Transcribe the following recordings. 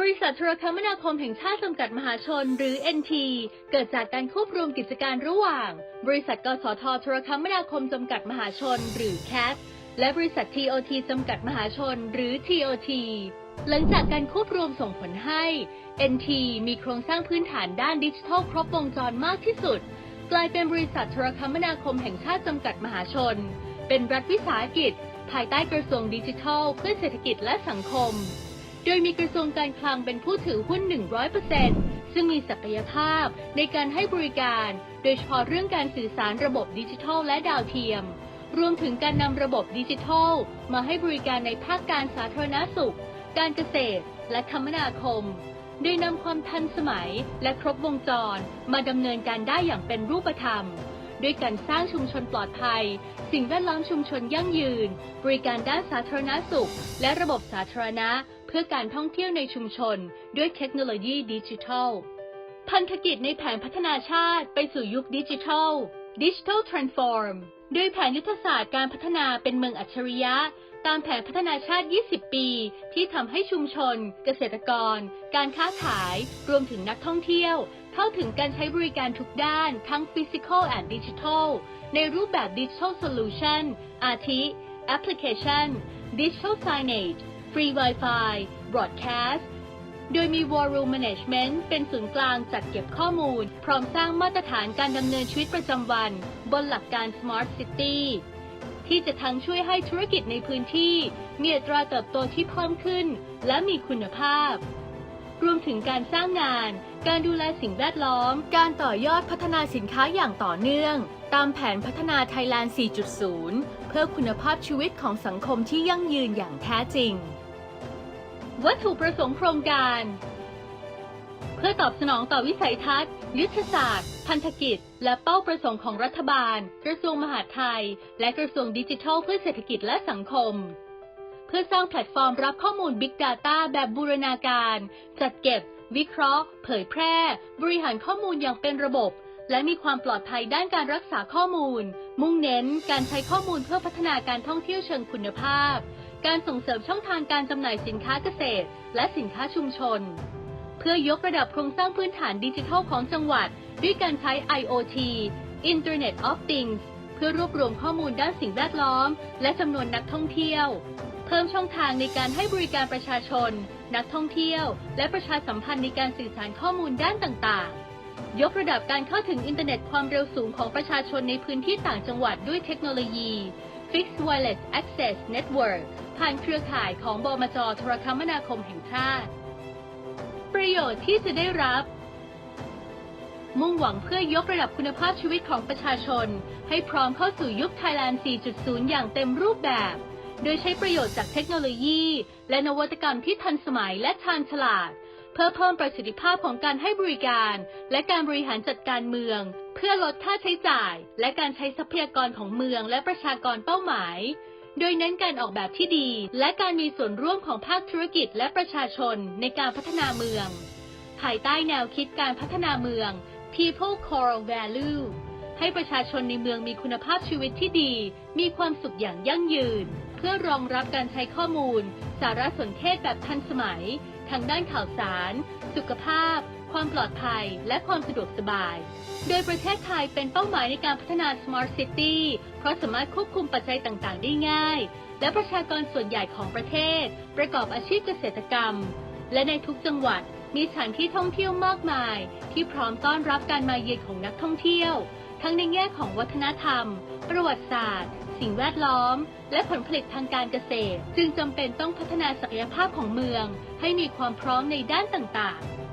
บริษัทโทรคมนาคมแห่งชาติจำกัดมหาชน หรือ NT เกิดจากการควบรวมกิจการระหว่าง บริษัทกสทโทรคมนาคมจำกัดมหาชน หรือ CAT และบริษัท TOT จำกัดมหาชน หรือ TOT หลังจากการควบรวมส่งผลให้ NT มีโครงสร้างพื้นฐานด้านดิจิทัลครบวงจรมากที่สุด กลายเป็นบริษัทโทรคมนาคมแห่งชาติจำกัดมหาชน เป็นรัฐวิสาหกิจ ภายใต้กระทรวงดิจิทัล เพื่อเศรษฐกิจและสังคม โดยมีกระทรวงการคลังเป็นผู้ถือหุ้น 100%ซึ่งมีศักยภาพในการให้บริการ โดยเฉพาะเรื่องการสื่อสารระบบดิจิทัลและดาวเทียม รวมถึงการนำระบบดิจิทัล มาให้บริการในภาคการสาธารณสุข การเกษตร และคมนาคม โดยนำความทันสมัยและครบวงจร มาดำเนินการได้อย่างเป็นรูปธรรมด้วยการสร้างชุมชนปลอดภัย สิ่งแวดล้อมชุมชนยั่งยืน บริการด้านสาธารณสุข และระบบสาธารณะ เพื่อการท่องเที่ยวในชุมชน ด้วยเทคโนโลยีดิจิทัล พันธกิจในแผนพัฒนาชาติไปสู่ยุคดิจิทัล Digital Transform โดยแผนยุทธศาสตร์การพัฒนาเป็นเมืองอัจฉริยะ ตามแผนพัฒนาชาติ 20 ปี ที่ทำให้ชุมชน เกษตรกร การค้าขาย รวมถึงนักท่องเที่ยว เข้าถึงการใช้บริการทุกด้านทั้ง Physical and Digital ในรูปแบบ Digital Solution อาทิ Application Digital Signage Free Wi-Fi Broadcast โดยมี War Room Management เป็นศูนย์กลางจัดเก็บข้อมูล พร้อมสร้างมาตรฐานการดำเนินชีวิตประจำวัน บนหลักการ Smart City ที่จะทั้งช่วยให้ธุรกิจในพื้นที่ มีอัตราเติบโตที่เพิ่มขึ้น และมีคุณภาพ รวมถึงการสร้างงาน การดูแลสิ่งแวดล้อม การต่อยอดพัฒนาสินค้าอย่างต่อเนื่อง ตามแผนพัฒนาไทยแลนด์ 4.0 เพื่อคุณภาพชีวิตของสังคมที่ยั่งยืนอย่างแท้จริง วัตถุประสงค์โครงการ เพื่อตอบสนองต่อวิสัยทัศน์ ยุทธศาสตร์ พันธกิจ และเป้าประสงค์ของรัฐบาล กระทรวงมหาดไทย และกระทรวงดิจิทัลเพื่อเศรษฐกิจและสังคม เพื่อสร้างแพลตฟอร์มรับข้อมูล Big Data แบบบูรณาการ จัดเก็บ วิเคราะห์ เผยแพร่ บริหารข้อมูลอย่างเป็นระบบ และมีความปลอดภัยด้านการรักษาข้อมูล มุ่งเน้นการใช้ข้อมูลเพื่อพัฒนาการท่องเที่ยวเชิงคุณภาพ การส่งเสริมช่องทางการจำหน่ายสินค้าเกษตร และสินค้าชุมชน เพื่อยกระดับโครงสร้างพื้นฐานดิจิทัลของจังหวัด ด้วยการใช้ IoT Internet of Things เพื่อรวบรวมข้อมูลด้านสิ่งแวดล้อม และจำนวนนักท่องเที่ยว เพิ่มช่องทางในการให้บริการประชาชน นักท่องเที่ยว และประชาสัมพันธ์ในการสื่อสารข้อมูลด้านต่างๆ ยกระดับการเข้าถึงอินเทอร์เน็ตความเร็วสูงของประชาชนในพื้นที่ต่างจังหวัดด้วยเทคโนโลยี Fixed Wireless Access Network ผ่านเครือข่ายของบมจโทรคมนาคมแห่งชาติ ประโยชน์ที่จะได้รับ มุ่งหวังเพื่อยกระดับคุณภาพชีวิตของประชาชน ให้พร้อมเข้าสู่ยุคไทยแลนด์4.0 อย่างเต็มรูปแบบ โดยใช้ประโยชน์จากเทคโนโลยี และนวัตกรรมที่ทันสมัยและชาญฉลาด เพื่อเพิ่มประสิทธิภาพของการให้บริการ และการบริหารจัดการเมือง เพื่อลดค่าใช้จ่าย และการใช้ทรัพยากรของเมืองและประชากรเป้าหมาย โดยเน้นการออกแบบที่ดี และการมีส่วนร่วมของภาคธุรกิจและประชาชนในการพัฒนาเมือง ภายใต้แนวคิดการพัฒนาเมือง People Core Value ให้ประชาชนในเมืองมีคุณภาพชีวิตที่ดี มีความสุขอย่างยั่งยืน เพื่อรองรับการใช้ข้อมูล สารสนเทศแบบทันสมัย ทางด้านข่าวสาร สุขภาพ ความปลอดภัย และความสะดวกสบาย โดยประเทศไทยเป็นเป้าหมายในการพัฒนา Smart City เพราะสามารถควบคุมปัจจัยต่างๆ ได้ง่าย และประชากรส่วนใหญ่ของประเทศ ประกอบอาชีพเกษตรกรรม และในทุกจังหวัดมีสถานที่ท่องเที่ยวมากมาย ที่พร้อมต้อนรับการมาเยือนของนักท่องเที่ยว ทั้งในแง่ของวัฒนธรรม ประวัติศาสตร์ สิ่งแวดล้อม และผลผลิตทางการเกษตร จึงจำเป็นต้องพัฒนาศักยภาพของเมือง ให้มีความพร้อมในด้านต่างๆ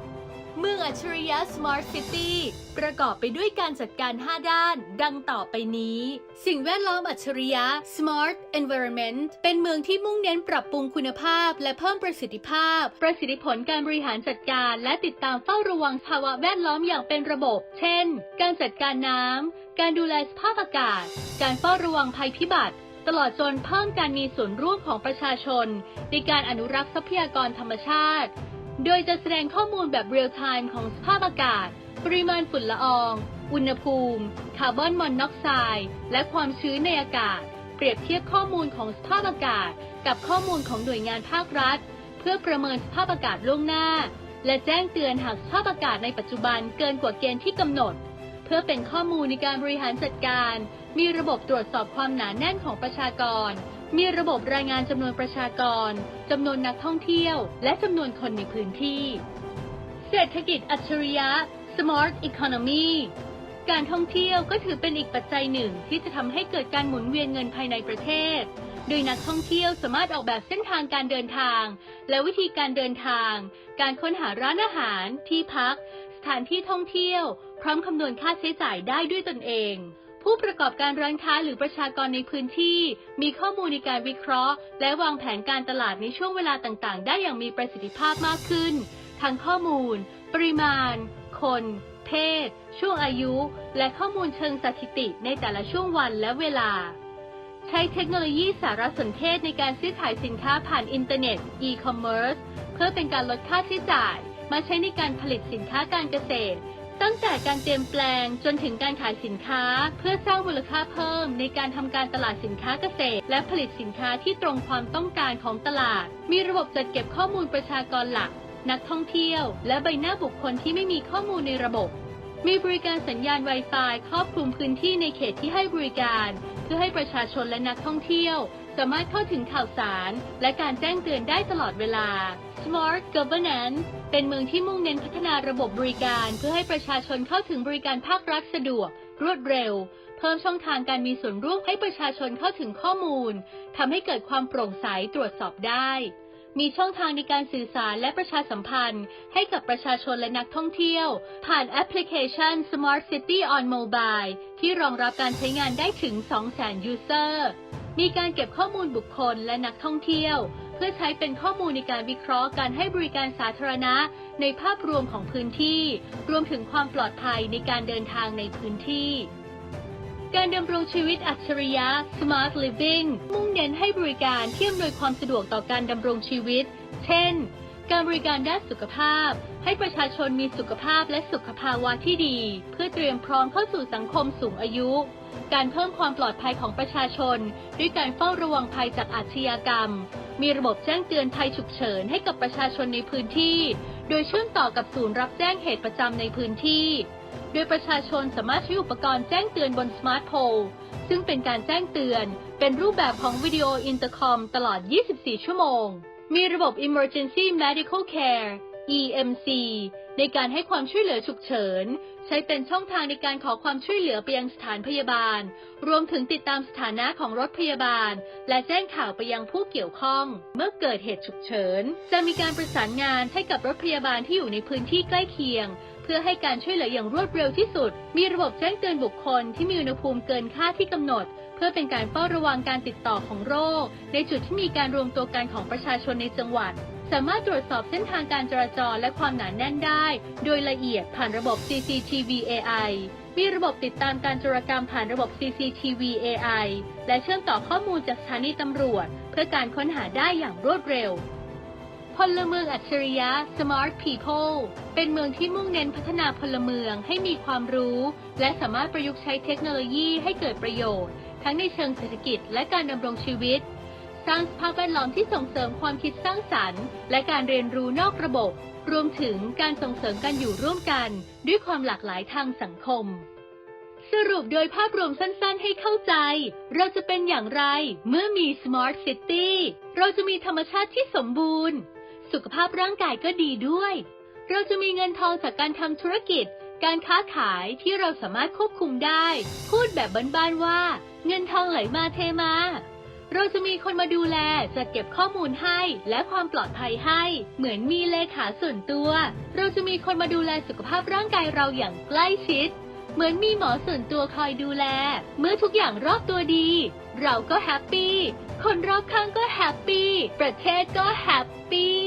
เมืองอัจฉริยะ Smart City ประกอบไปด้วยการจัดการ 5 ด้าน ดังต่อไปนี้ สิ่งแวดล้อมอัจฉริยะ Smart Environment เป็นเมืองที่มุ่งเน้นปรับปรุงคุณภาพ และเพิ่มประสิทธิภาพ ประสิทธิผลการบริหารจัดการ และติดตามเฝ้าระวังภาวะแวดล้อมอย่างเป็นระบบ เช่น การจัดการน้ำ การดูแลสภาพอากาศ การเฝ้าระวังภัยพิบัติตลอดจนเพิ่มการมีส่วนร่วมของประชาชน ในการอนุรักษ์ทรัพยากรธรรมชาติ โดยจะแสดงข้อมูลแบบเรียลไทม์ของสภาพอากาศ ปริมาณฝุ่นละออง อุณหภูมิ คาร์บอนมอนอกไซด์ และความชื้นในอากาศ เปรียบเทียบข้อมูลของสภาพอากาศ กับข้อมูลของหน่วยงานภาครัฐ เพื่อประเมินสภาพอากาศล่วงหน้า และแจ้งเตือนหากสภาพอากาศในปัจจุบันเกินกว่าเกณฑ์ที่กำหนด เพื่อเป็นข้อมูลในการบริหารจัดการ มีระบบตรวจสอบความหนาแน่นของประชากร มีระบบรายงานจำนวนประชากร จำนวนนักท่องเที่ยว และจำนวนคนในพื้นที่ เศรษฐกิจอัจฉริยะ Smart Economy การท่องเที่ยวก็ถือเป็นอีกปัจจัยหนึ่งที่จะทำให้เกิดการหมุนเวียนเงินภายในประเทศ โดยนักท่องเที่ยวสามารถออกแบบเส้นทางการเดินทาง และวิธีการเดินทาง การค้นหาร้านอาหาร ที่พัก สถานที่ท่องเที่ยว พร้อมคำนวณค่าใช้จ่ายได้ด้วยตนเอง ผู้ประกอบการร้านค้าหรือประชากรในพื้นที่ มีข้อมูลในการวิเคราะห์ และวางแผนการตลาดในช่วงเวลาต่างๆ ได้อย่างมีประสิทธิภาพมากขึ้น ทั้งข้อมูล ปริมาณ คน เพศ ช่วงอายุ และข้อมูลเชิงสถิติในแต่ละช่วงวันและเวลา ใช้เทคโนโลยีสารสนเทศในการซื้อขายสินค้าผ่านอินเทอร์เน็ต e-commerce เพื่อเป็นการลดค่าใช้จ่าย มาใช้ในการผลิตสินค้าการเกษตร ตั้งแต่การเตรียมแปลงจนถึงการขายสินค้า เพื่อสร้างมูลค่าเพิ่มในการทำการตลาดสินค้าเกษตร และผลิตสินค้าที่ตรงความต้องการของตลาด มีระบบจัดเก็บข้อมูลประชากรหลัก นักท่องเที่ยว และใบหน้าบุคคลที่ไม่มีข้อมูลในระบบ มีบริการสัญญาณ Wi-Fi ครอบคลุมพื้นที่ในเขตที่ให้บริการ เพื่อให้ประชาชนและนักท่องเที่ยว สามารถเข้าถึงข่าวสาร และการแจ้งเตือนได้ตลอดเวลา Smart Governance เป็นเมืองที่มุ่งเน้นพัฒนาระบบบริการ เพื่อให้ประชาชนเข้าถึงบริการภาครัฐสะดวก รวดเร็ว เพิ่มช่องทางการมีส่วนร่วมให้ประชาชนเข้าถึงข้อมูลทำให้เกิดความโปร่งใสตรวจสอบได้ มีช่องทางในการสื่อสารและประชาสัมพันธ์ ให้กับประชาชนและนักท่องเที่ยว ผ่านแอปพลิเคชัน Smart City on Mobile ที่รองรับการใช้งานได้ถึง 200,000 user มีการเก็บข้อมูลบุคคลและนักท่องเที่ยว พื่อใช้เป็นข้อมูลในการวิเคราะห์การให้บริการสาธารณะ ในภาพรวมของพื้นที่ รวมถึงความปลอดภัยในการเดินทางในพื้นที่การดำรงชีวิตอัจฉริยะ Smart Living มุ่งเน้นให้บริการที่อำนวยความสะดวกต่อการดำรงชีวิต เช่น การบริการด้านสุขภาพ ให้ประชาชนมีสุขภาพและสุขภาวะที่ดี เพื่อเตรียมพร้อมเข้าสู่สังคมสูงอายุ การเพิ่มความปลอดภัยของประชาชน ด้วยการเฝ้าระวังภัยจากอาชญากรรม มีระบบแจ้งเตือนภัยฉุกเฉินให้กับประชาชนในพื้นที่ โดยเชื่อมต่อกับศูนย์รับแจ้งเหตุประจำในพื้นที่ โดยประชาชนสามารถใช้อุปกรณ์แจ้งเตือนบนสมาร์ทโฟนซึ่งเป็นการแจ้งเตือน เป็นรูปแบบของวิดีโออินเตอร์คอมตลอด 24 ชั่วโมง มีระบบ Emergency Medical Care EMC ในการให้ความช่วยเหลือฉุกเฉิน ใช้เป็นช่องทางในการขอความช่วยเหลือไปยังสถานพยาบาล รวมถึงติดตามสถานะของรถพยาบาล และแจ้งข่าวไปยังผู้เกี่ยวข้อง เมื่อเกิดเหตุฉุกเฉิน จะมีการประสานงานให้กับรถพยาบาลที่อยู่ในพื้นที่ใกล้เคียง เพื่อให้การช่วยเหลืออย่างรวดเร็วที่สุด มีระบบแจ้งเตือนบุคคลที่มีอุณหภูมิเกินค่าที่กำหนด เพื่อเป็นการเฝ้าระวังการติดต่อของโรค ในจุดที่มีการรวมตัวกันของประชาชนในจังหวัด สามารถตรวจสอบเส้นทางการจราจรและความหนาแน่นได้ โดยละเอียดผ่านระบบ CCTV AI มีระบบติดตามการจรกรรมผ่านระบบ CCTV AI และเชื่อมต่อข้อมูลจากสถานีตำรวจ เพื่อการค้นหาได้อย่างรวดเร็ว พลเมืองอัจฉริยะ Smart People เป็นเมืองที่มุ่งเน้นพัฒนาพลเมืองให้มีความรู้ และสามารถประยุกต์ใช้เทคโนโลยีให้เกิดประโยชน์ ทั้งในเชิงเศรษฐกิจและการดำรงชีวิต สร้างสภาพแวดล้อมที่ส่งเสริมความคิดสร้างสรรค์ และการเรียนรู้นอกระบบ รวมถึงการส่งเสริมการอยู่ร่วมกัน ด้วยความหลากหลายทางสังคม สรุปโดยภาพรวมสั้น ๆ ให้เข้าใจ เราจะเป็นอย่างไร เมื่อมี Smart City เราจะมีธรรมชาติที่สมบูรณ์ สุขภาพร่างกายก็ดีด้วย เราจะมีเงินทองจากการทำธุรกิจ การค้าขายที่เราสามารถควบคุมได้ พูดแบบบ้านๆว่า เงินทองไหลมาเทมา เราจะมีคนมาดูแลจัดเก็บข้อมูลให้และความปลอดภัยให้ เหมือนมีเลขาส่วนตัว เราจะมีคนมาดูแลสุขภาพร่างกายเราอย่างใกล้ชิด เหมือนมีหมอส่วนตัวคอยดูแล เมื่อทุกอย่างรอบตัวดี เราก็แฮปปี้ คนรอบข้างก็แฮปปี้ ประเทศก็แฮปปี้